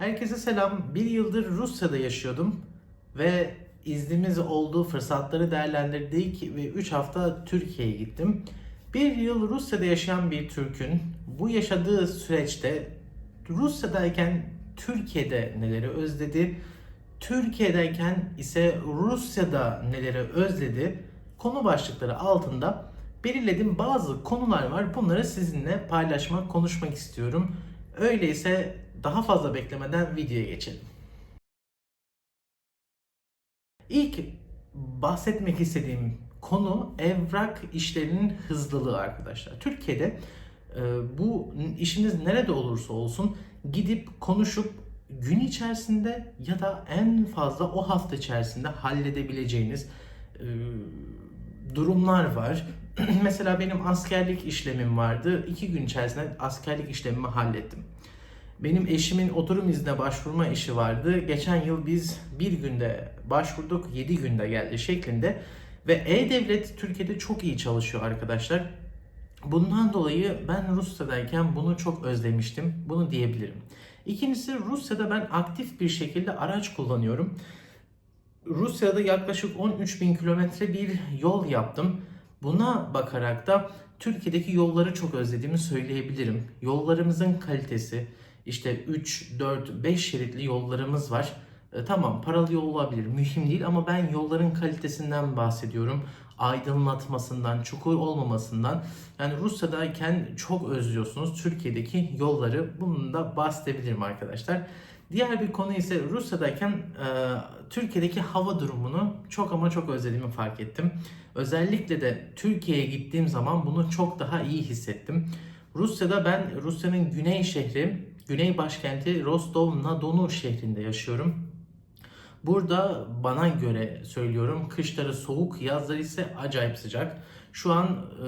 Herkese selam. Bir yıldır Rusya'da yaşıyordum ve iznimiz olduğu fırsatları değerlendirdik ve 3 hafta Türkiye'ye gittim. Bir yıl Rusya'da yaşayan bir Türk'ün bu yaşadığı süreçte Rusya'dayken Türkiye'de neleri özledi, Türkiye'deyken ise Rusya'da neleri özledi konu başlıkları altında belirlediğim bazı konular var. Bunları sizinle paylaşmak, konuşmak istiyorum. Öyleyse daha fazla beklemeden videoya geçelim. İlk bahsetmek istediğim konu evrak işlerinin hızlılığı arkadaşlar. Türkiye'de e, bu işiniz nerede olursa olsun gidip konuşup gün içerisinde ya da en fazla o hafta içerisinde halledebileceğiniz e, durumlar var. Mesela benim askerlik işlemim vardı. İki gün içerisinde askerlik işlemimi hallettim. Benim eşimin oturum iznine başvurma işi vardı. Geçen yıl biz bir günde başvurduk, 7 günde geldi şeklinde. Ve E-Devlet Türkiye'de çok iyi çalışıyor arkadaşlar. Bundan dolayı ben Rusya'dayken bunu çok özlemiştim. Bunu diyebilirim. İkincisi Rusya'da ben aktif bir şekilde araç kullanıyorum. Rusya'da yaklaşık 13 bin kilometre bir yol yaptım. Buna bakarak da Türkiye'deki yolları çok özlediğimi söyleyebilirim. Yollarımızın kalitesi, işte 3, 4, 5 şeritli yollarımız var. E, tamam paralı yol olabilir, mühim değil ama ben yolların kalitesinden bahsediyorum. Aydınlatmasından, çukur olmamasından. Yani Rusya'dayken çok özlüyorsunuz Türkiye'deki yolları. Bunu da bahsedebilirim arkadaşlar. Diğer bir konu ise Rusya'dayken e, Türkiye'deki hava durumunu çok ama çok özlediğimi fark ettim. Özellikle de Türkiye'ye gittiğim zaman bunu çok daha iyi hissettim. Rusya'da ben Rusya'nın güney şehri, güney başkenti Rostov-na-Donu şehrinde yaşıyorum. Burada bana göre söylüyorum kışları soğuk, yazları ise acayip sıcak. Şu an e,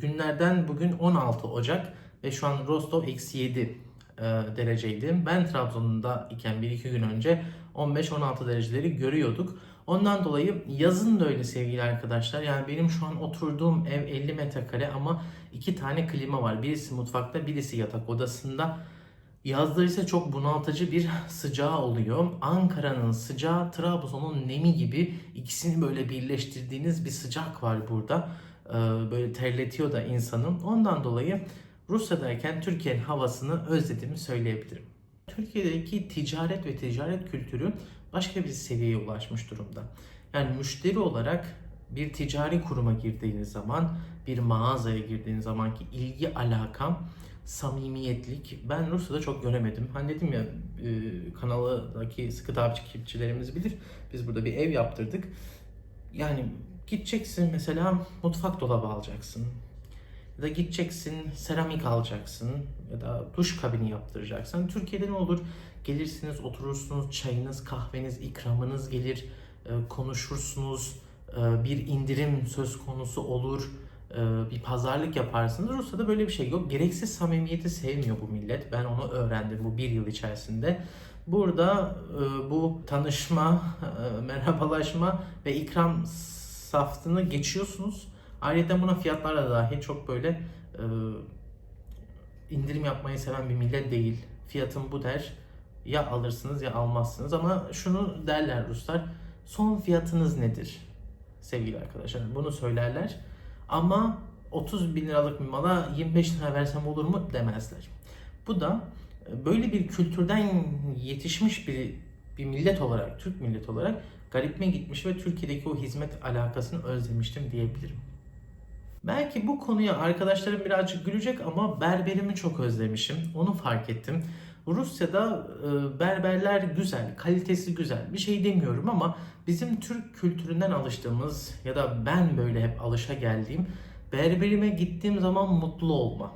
günlerden bugün 16 Ocak ve şu an Rostov eksi 7 e, dereceydi. Ben Trabzon'da iken 1-2 gün önce 15-16 dereceleri görüyorduk. Ondan dolayı yazın da öyle sevgili arkadaşlar. Yani benim şu an oturduğum ev 50 metrekare ama iki tane klima var. Birisi mutfakta, birisi yatak odasında. Yazları ise çok bunaltıcı bir sıcağı oluyor. Ankara'nın sıcağı, Trabzon'un nemi gibi ikisini böyle birleştirdiğiniz bir sıcak var burada. Ee, Böyle terletiyor da insanı. Ondan dolayı Rusya'dayken Türkiye'nin havasını özlediğimi söyleyebilirim. Türkiye'deki ticaret ve ticaret kültürü başka bir seviyeye ulaşmış durumda. Yani müşteri olarak bir ticari kuruma girdiğiniz zaman, bir mağazaya girdiğiniz zamanki ilgi alakam, samimiyetlik ben Rusya'da çok göremedim. Hani dedim ya e, kanaldaki sıkı takipçilerimiz bilir. Biz burada bir ev yaptırdık. Yani gideceksin mesela mutfak dolabı alacaksın. Ya da gideceksin seramik alacaksın ya da duş kabini yaptıracaksın. Türkiye'de ne olur? Gelirsiniz, oturursunuz, çayınız, kahveniz, ikramınız gelir, e, konuşursunuz, e, bir indirim söz konusu olur, bir pazarlık yaparsınız. Rusya'da böyle bir şey yok. Gereksiz samimiyeti sevmiyor bu millet. Ben onu öğrendim bu bir yıl içerisinde. Burada e, bu tanışma, e, merhabalaşma ve ikram safını geçiyorsunuz. Ayrıca buna fiyatlar da dahil çok böyle e, indirim yapmayı seven bir millet değil. Fiyatım bu der. Ya alırsınız ya almazsınız ama şunu derler Ruslar. Son fiyatınız nedir? Sevgili arkadaşlar bunu söylerler. Ama 30 bin liralık bir mala 25 lira versem olur mu demezler. Bu da e, böyle bir kültürden yetişmiş bir bir millet olarak, Türk millet olarak garipme gitmiş ve Türkiye'deki o hizmet alakasını özlemiştim diyebilirim. Belki bu konuya arkadaşlarım birazcık gülecek ama berberimi çok özlemişim. Onu fark ettim. Rusya'da e, berberler güzel, kalitesi güzel. Bir şey demiyorum ama bizim Türk kültüründen alıştığımız ya da ben böyle hep alışa geldiğim berberime gittiğim zaman mutlu olma.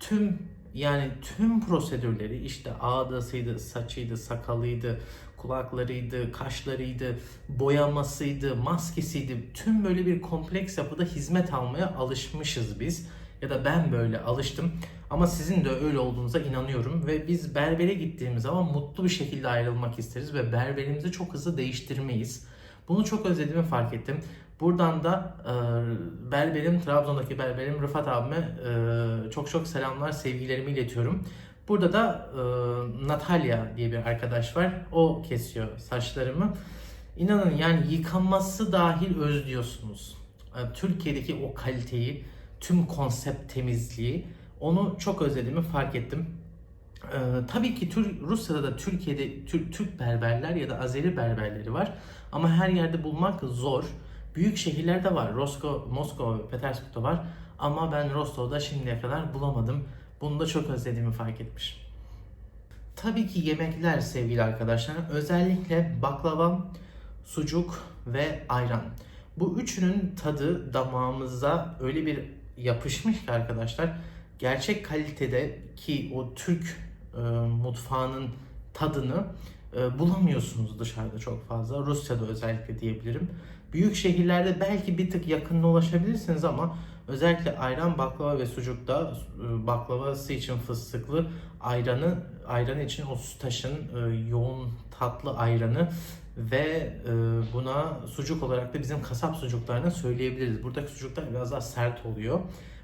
Tüm yani tüm prosedürleri işte ağdasıydı, saçıydı, sakalıydı, kulaklarıydı, kaşlarıydı, boyamasıydı, maskesiydi. Tüm böyle bir kompleks yapıda hizmet almaya alışmışız biz. Ya da ben böyle alıştım. Ama sizin de öyle olduğunuza inanıyorum ve biz berbere gittiğimiz zaman mutlu bir şekilde ayrılmak isteriz ve berberimizi çok hızlı değiştirmeyiz. Bunu çok özlediğimi fark ettim. Buradan da e, berberim, Trabzon'daki berberim Rıfat abime e, çok çok selamlar, sevgilerimi iletiyorum. Burada da e, Natalya diye bir arkadaş var. O kesiyor saçlarımı. İnanın yani yıkanması dahil özlüyorsunuz. E, Türkiye'deki o kaliteyi, tüm konsept temizliği onu çok özlediğimi fark ettim. Ee, tabii ki Tür Rusya'da da Türkiye'de Tür- Türk berberler ya da Azeri berberleri var. Ama her yerde bulmak zor. Büyük şehirlerde var. Rosko, Moskova ve Petersburg'da var. Ama ben Rostov'da şimdiye kadar bulamadım. Bunu da çok özlediğimi fark etmişim. Tabii ki yemekler sevgili arkadaşlar. Özellikle baklava, sucuk ve ayran. Bu üçünün tadı damağımıza öyle bir yapışmış ki arkadaşlar. Gerçek kalitede ki o Türk e, mutfağının tadını e, bulamıyorsunuz dışarıda çok fazla. Rusya'da özellikle diyebilirim. Büyük şehirlerde belki bir tık yakınına ulaşabilirsiniz ama özellikle ayran, baklava ve sucukta e, baklavası için fıstıklı, ayranı ayran için o sütaşın e, yoğun tatlı ayranı ve e, buna sucuk olarak da bizim kasap sucuklarını söyleyebiliriz. Buradaki sucuklar biraz daha sert oluyor.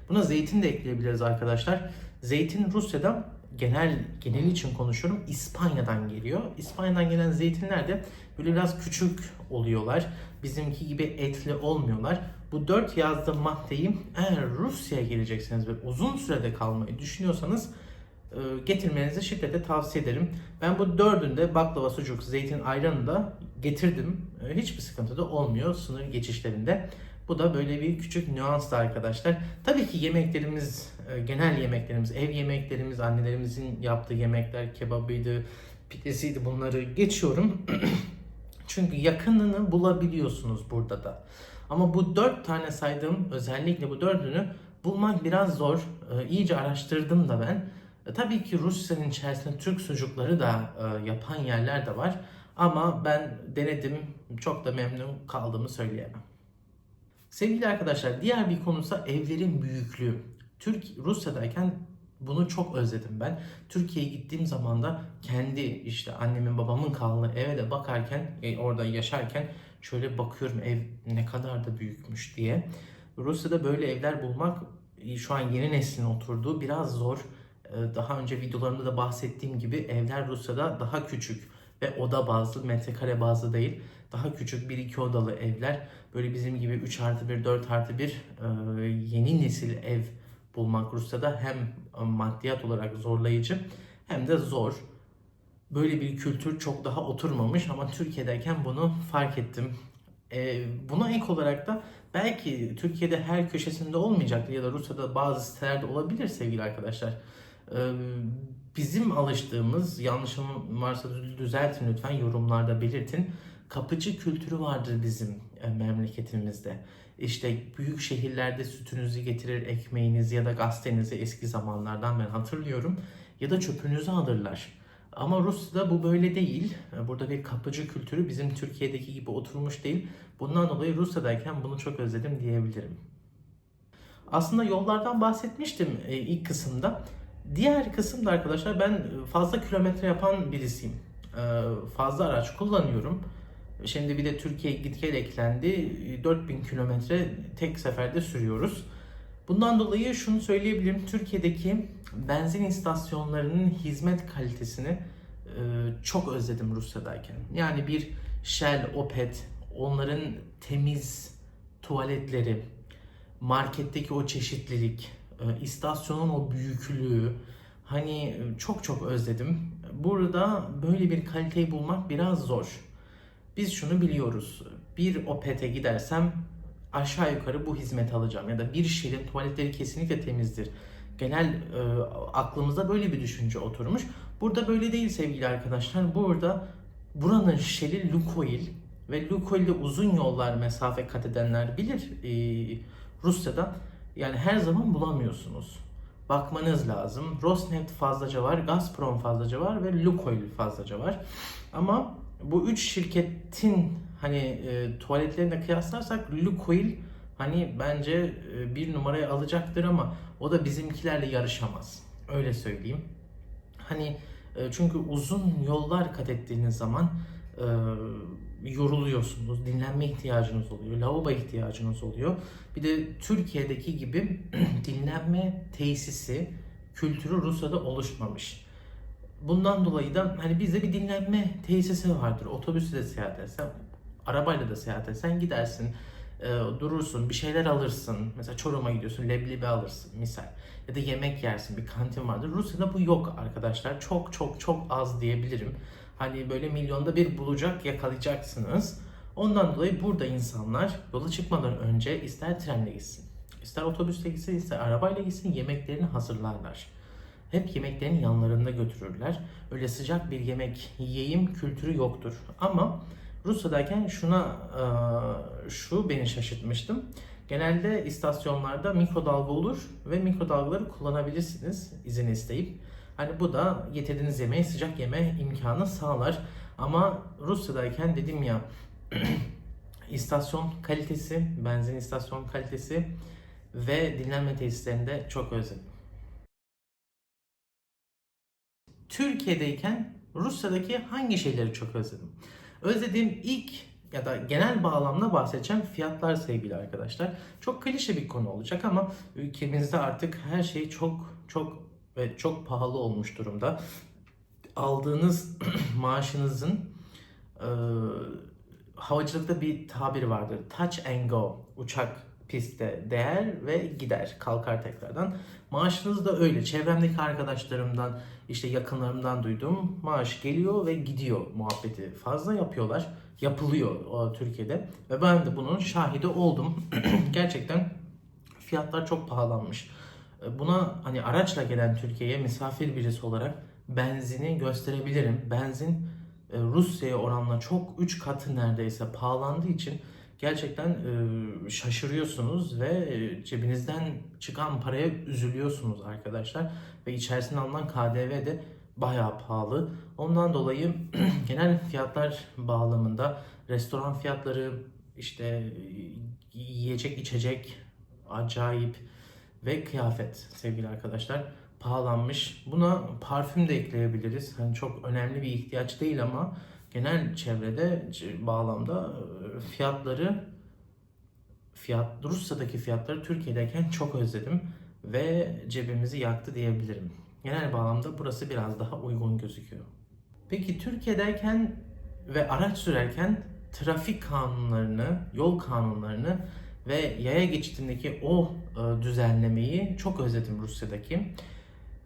Buna zeytin de ekleyebiliriz arkadaşlar. Zeytin Rusya'da genel genel için konuşuyorum İspanya'dan geliyor. İspanya'dan gelen zeytinler de böyle biraz küçük oluyorlar. Bizimki gibi etli olmuyorlar. Bu dört yazdığım maddeyi eğer Rusya'ya gelecekseniz ve uzun sürede kalmayı düşünüyorsanız getirmenizi şiddetle tavsiye ederim. Ben bu dördünde baklava, sucuk, zeytin, ayranı da getirdim. E, Hiçbir sıkıntı da olmuyor sınır geçişlerinde. Bu da böyle bir küçük nüanstı arkadaşlar. Tabii ki yemeklerimiz, e, genel yemeklerimiz, ev yemeklerimiz, annelerimizin yaptığı yemekler, kebabıydı, pidesiydi bunları geçiyorum. Çünkü yakınını bulabiliyorsunuz burada da. Ama bu dört tane saydığım özellikle bu dördünü bulmak biraz zor. E, iyice araştırdım da ben. E, tabii ki Rusya'nın içerisinde Türk sucukları da e, yapan yerler de var. Ama ben denedim, çok da memnun kaldığımı söyleyemem. Sevgili arkadaşlar, diğer bir konusa evlerin büyüklüğü. Türk Rusya'dayken bunu çok özledim ben. Türkiye'ye gittiğim zaman da kendi işte annemin babamın kaldığı eve de bakarken e, orada yaşarken şöyle bakıyorum ev ne kadar da büyükmüş diye. Rusya'da böyle evler bulmak şu an yeni neslin oturduğu biraz zor. E, Daha önce videolarımda da bahsettiğim gibi evler Rusya'da daha küçük ve oda bazlı, metrekare bazlı değil. Daha küçük bir iki odalı evler. Böyle bizim gibi 3 artı 1, 4 artı 1 e, yeni nesil ev bulmak Rusya'da hem maddiyat olarak zorlayıcı hem de zor. Böyle bir kültür çok daha oturmamış ama Türkiye'deyken bunu fark ettim. E, buna ek olarak da belki Türkiye'de her köşesinde olmayacaktır ya da Rusya'da bazı sitelerde olabilir sevgili arkadaşlar. Bizim alıştığımız, yanlışım varsa düzeltin lütfen yorumlarda belirtin. Kapıcı kültürü vardır bizim memleketimizde. İşte büyük şehirlerde sütünüzü getirir, ekmeğinizi ya da gazetenizi eski zamanlardan ben hatırlıyorum. Ya da çöpünüzü alırlar. Ama Rusya'da bu böyle değil. Burada bir kapıcı kültürü bizim Türkiye'deki gibi oturmuş değil. Bundan dolayı Rusya'dayken bunu çok özledim diyebilirim. Aslında yollardan bahsetmiştim ilk kısımda. Diğer kısımda arkadaşlar ben fazla kilometre yapan birisiyim. E, Fazla araç kullanıyorum. Şimdi bir de Türkiye git gel eklendi. 4000 kilometre tek seferde sürüyoruz. Bundan dolayı şunu söyleyebilirim. Türkiye'deki benzin istasyonlarının hizmet kalitesini e, çok özledim Rusya'dayken. Yani bir Shell, Opet, onların temiz tuvaletleri, marketteki o çeşitlilik, istasyonun o büyüklüğü hani e, çok çok özledim. Burada böyle bir kaliteyi bulmak biraz zor. Biz şunu biliyoruz. Bir Opet'e gidersem aşağı yukarı bu hizmeti alacağım ya da bir Shell'in tuvaletleri kesinlikle temizdir. Genel e, aklımıza böyle bir düşünce oturmuş. Burada böyle değil sevgili arkadaşlar. Burada buranın Shell'i Lukoil ve Lukoil'de uzun yollar mesafe kat edenler bilir. E, Rusya'da yani her zaman bulamıyorsunuz. Bakmanız lazım. Rosneft fazlaca var, Gazprom fazlaca var ve Lukoil fazlaca var. Ama bu üç şirketin hani e, tuvaletlerine kıyaslarsak Lukoil hani bence e, bir numaraya alacaktır ama o da bizimkilerle yarışamaz. Öyle söyleyeyim. Hani e, çünkü uzun yollar kat ettiğiniz zaman e, yoruluyorsunuz, dinlenme ihtiyacınız oluyor, lavabo ihtiyacınız oluyor. Bir de Türkiye'deki gibi dinlenme tesisi kültürü Rusya'da oluşmamış. bundan dolayı da hani bizde bir dinlenme tesisi vardır. Otobüsle de seyahat etsen, arabayla da seyahat etsen gidersin, e, durursun, bir şeyler alırsın. Mesela Çorum'a gidiyorsun, leblebi alırsın misal. Ya da yemek yersin, bir kantin vardır. Rusya'da bu yok arkadaşlar. Çok çok çok az diyebilirim. Hani böyle milyonda bir bulacak yakalayacaksınız. Ondan dolayı burada insanlar yola çıkmadan önce ister trenle gitsin, ister otobüsle gitsin, ister arabayla gitsin yemeklerini hazırlarlar. Hep yemeklerini yanlarında götürürler. Öyle sıcak bir yemek yiyeyim kültürü yoktur. Ama Rusya'dayken şuna e, şu beni şaşırtmıştım. Genelde istasyonlarda mikrodalga olur ve mikrodalgaları kullanabilirsiniz izin isteyip. Hani bu da getirdiğiniz yemeği sıcak yeme imkanı sağlar. Ama Rusya'dayken dedim ya istasyon kalitesi, benzin istasyon kalitesi ve dinlenme tesislerinde çok özledim. Türkiye'deyken Rusya'daki hangi şeyleri çok özledim? Özlediğim ilk ya da genel bağlamda bahsedeceğim fiyatlar sevgili arkadaşlar. Çok klişe bir konu olacak ama ülkemizde artık her şey çok çok ve çok pahalı olmuş durumda. Aldığınız maaşınızın e, havacılıkta bir tabir vardır. Touch and go. Uçak pistte değer ve gider. Kalkar tekrardan. Maaşınız da öyle. Çevremdeki arkadaşlarımdan, işte yakınlarımdan duydum. Maaş geliyor ve gidiyor muhabbeti. Fazla yapıyorlar. Yapılıyor Türkiye'de. Ve ben de bunun şahidi oldum. Gerçekten fiyatlar çok pahalanmış. Buna hani araçla gelen Türkiye'ye misafir birisi olarak benzini gösterebilirim. Benzin e, Rusya'ya oranla çok 3 katı neredeyse pahalandığı için gerçekten e, şaşırıyorsunuz ve e, cebinizden çıkan paraya üzülüyorsunuz arkadaşlar. Ve içerisine alınan KDV de bayağı pahalı. Ondan dolayı genel fiyatlar bağlamında restoran fiyatları işte yiyecek içecek acayip ve kıyafet sevgili arkadaşlar pahalanmış. Buna parfüm de ekleyebiliriz. Hani çok önemli bir ihtiyaç değil ama genel çevrede bağlamda e, fiyatları fiyat Rusya'daki fiyatları Türkiye'deyken çok özledim ve cebimizi yaktı diyebilirim. Genel bağlamda burası biraz daha uygun gözüküyor. Peki Türkiye'deyken ve araç sürerken trafik kanunlarını, yol kanunlarını ve yaya geçitindeki o e, düzenlemeyi çok özledim Rusya'daki.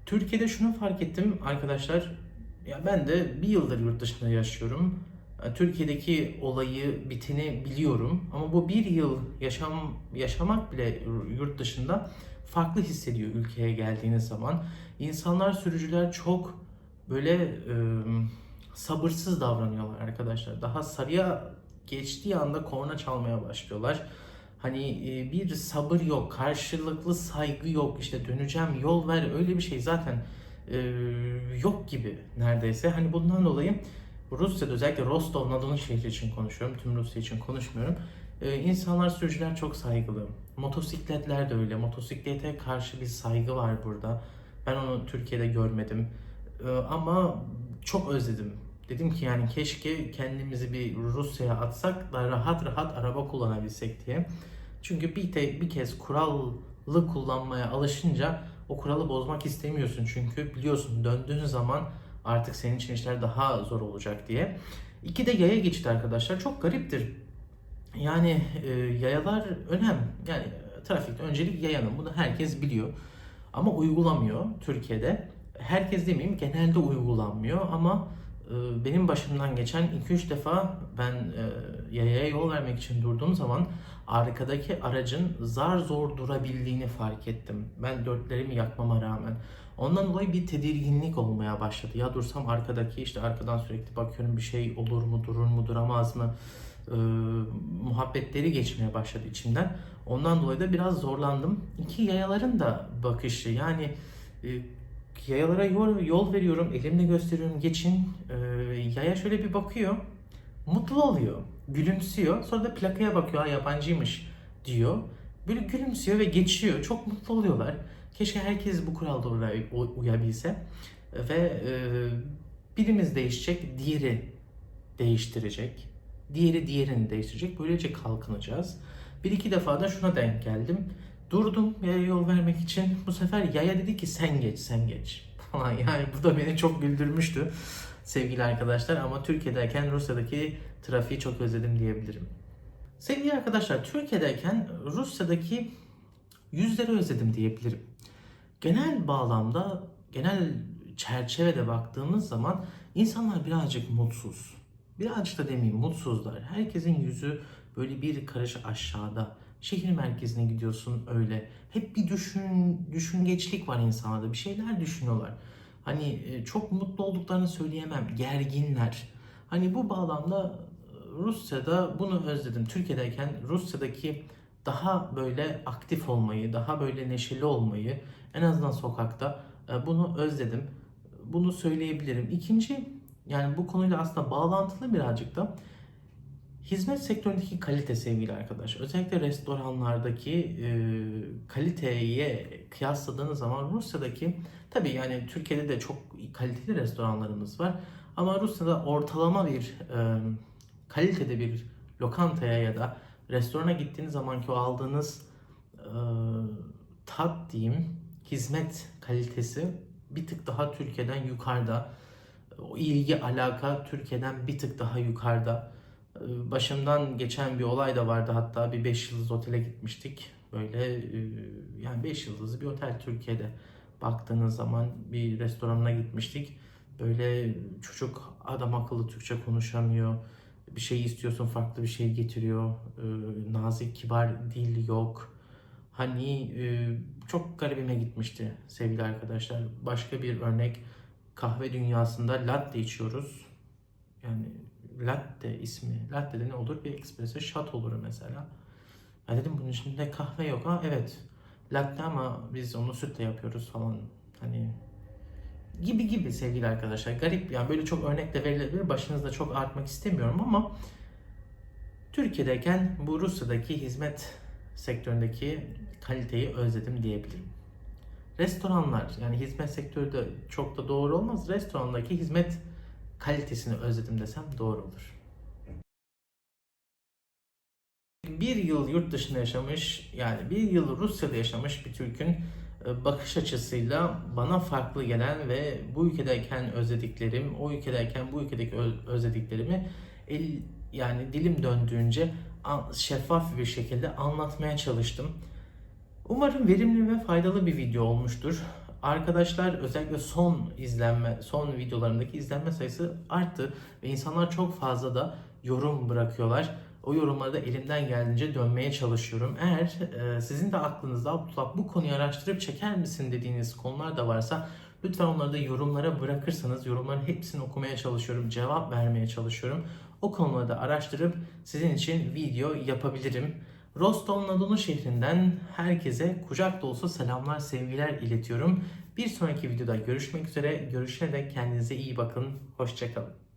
Türkiye'de şunu fark ettim arkadaşlar. Ya ben de bir yıldır yurt dışında yaşıyorum. E, Türkiye'deki olayı, biteni biliyorum. Ama bu bir yıl yaşam yaşamak bile yurt dışında farklı hissediyor ülkeye geldiğiniz zaman. İnsanlar, sürücüler çok böyle e, sabırsız davranıyorlar arkadaşlar. Daha sarıya geçtiği anda korna çalmaya başlıyorlar. Hani e, bir sabır yok, karşılıklı saygı yok, işte döneceğim yol ver öyle bir şey zaten e, yok gibi neredeyse. Hani bundan dolayı Rusya'da özellikle Rostov Nadon şehri için konuşuyorum, tüm Rusya için konuşmuyorum. E, insanlar, sürücüler çok saygılı. Motosikletler de öyle. Motosiklete karşı bir saygı var burada. Ben onu Türkiye'de görmedim. Ama çok özledim. Dedim ki yani keşke kendimizi bir Rusya'ya atsak da rahat rahat araba kullanabilsek diye. Çünkü bir, te, bir kez kurallı kullanmaya alışınca o kuralı bozmak istemiyorsun. Çünkü biliyorsun döndüğün zaman artık senin için işler daha zor olacak diye. İki de yaya geçti arkadaşlar. Çok gariptir. Yani e, yayalar önem. Yani trafikte öncelik yayanın. Bunu herkes biliyor. Ama uygulamıyor Türkiye'de. Herkes demeyeyim genelde uygulanmıyor ama benim başımdan geçen 2-3 defa ben e, yayaya yol vermek için durduğum zaman arkadaki aracın zar zor durabildiğini fark ettim. Ben dörtlerimi yakmama rağmen. Ondan dolayı bir tedirginlik olmaya başladı. Ya dursam arkadaki işte arkadan sürekli bakıyorum bir şey olur mu, durur mu, duramaz mı? E, muhabbetleri geçmeye başladı içimden. Ondan dolayı da biraz zorlandım. İki yayaların da bakışı yani e, yayalara yol, yol veriyorum, elimle gösteriyorum geçin. E, yaya şöyle bir bakıyor, mutlu oluyor, gülümsüyor. Sonra da plakaya bakıyor, ha yabancıymış diyor. Böyle gülümsüyor ve geçiyor. Çok mutlu oluyorlar. Keşke herkes bu kuralda uyabilse. Ve e, birimiz değişecek, diğeri değiştirecek. Diğeri diğerini değiştirecek. Böylece kalkınacağız. Bir iki defa da şuna denk geldim. Durdum yaya yol vermek için. Bu sefer yaya dedi ki sen geç, sen geç. falan. Yani bu da beni çok güldürmüştü sevgili arkadaşlar. Ama Türkiye'deyken Rusya'daki trafiği çok özledim diyebilirim. Sevgili arkadaşlar Türkiye'deyken Rusya'daki yüzleri özledim diyebilirim. Genel bağlamda, genel çerçevede baktığımız zaman insanlar birazcık mutsuz. Birazcık da demeyeyim mutsuzlar. Herkesin yüzü böyle bir karış aşağıda. Şehir merkezine gidiyorsun öyle. Hep bir düşün, düşüngeçlik var insanlarda. Bir şeyler düşünüyorlar. Hani e, çok mutlu olduklarını söyleyemem. Gerginler. Hani bu bağlamda e, Rusya'da bunu özledim. Türkiye'deyken Rusya'daki daha böyle aktif olmayı, daha böyle neşeli olmayı en azından sokakta e, bunu özledim. Bunu söyleyebilirim. İkinci yani bu konuyla aslında bağlantılı birazcık da hizmet sektöründeki kalite sevgili arkadaş. Özellikle restoranlardaki e, kaliteye kıyasladığınız zaman Rusya'daki tabii yani Türkiye'de de çok kaliteli restoranlarımız var. Ama Rusya'da ortalama bir e, kalitede bir lokantaya ya da restorana gittiğiniz zamanki o aldığınız e, tat diyeyim, hizmet kalitesi bir tık daha Türkiye'den yukarıda. O ilgi alaka Türkiye'den bir tık daha yukarıda. E, Başımdan geçen bir olay da vardı hatta bir 5 yıldız otele gitmiştik. Böyle e, yani 5 yıldızlı bir otel Türkiye'de baktığınız zaman bir restoranına gitmiştik. Böyle çocuk adam akıllı Türkçe konuşamıyor bir şey istiyorsun farklı bir şey getiriyor. Ee, nazik, kibar dil yok. Hani e, çok garibime gitmişti sevgili arkadaşlar. Başka bir örnek kahve dünyasında latte içiyoruz. Yani latte ismi. Latte de ne olur? Bir espresso shot olur mesela. Ben dedim bunun içinde kahve yok. Ha evet. Latte ama biz onu sütle yapıyoruz falan. Hani gibi gibi sevgili arkadaşlar. Garip yani böyle çok örnek de verilebilir. Başınızda çok artmak istemiyorum ama Türkiye'deyken bu Rusya'daki hizmet sektöründeki kaliteyi özledim diyebilirim. Restoranlar yani hizmet sektörü de çok da doğru olmaz. Restorandaki hizmet kalitesini özledim desem doğru olur. Bir yıl yurt dışında yaşamış yani bir yıl Rusya'da yaşamış bir Türk'ün e, bakış açısıyla bana farklı gelen ve bu ülkedeyken özlediklerim, o ülkedeyken bu ülkedeki özlediklerimi el, yani dilim döndüğünce şeffaf bir şekilde anlatmaya çalıştım. Umarım verimli ve faydalı bir video olmuştur. Arkadaşlar özellikle son izlenme, son videolarımdaki izlenme sayısı arttı ve insanlar çok fazla da yorum bırakıyorlar. O yorumları da elimden geldiğince dönmeye çalışıyorum. Eğer e, sizin de aklınızda Abdullah bu konuyu araştırıp çeker misin dediğiniz konular da varsa lütfen onları da yorumlara bırakırsanız yorumların hepsini okumaya çalışıyorum, cevap vermeye çalışıyorum. O konuları da araştırıp sizin için video yapabilirim. Rostov-na-Donu şehrinden herkese kucak dolusu selamlar, sevgiler iletiyorum. Bir sonraki videoda görüşmek üzere. Görüşene dek kendinize iyi bakın. Hoşçakalın.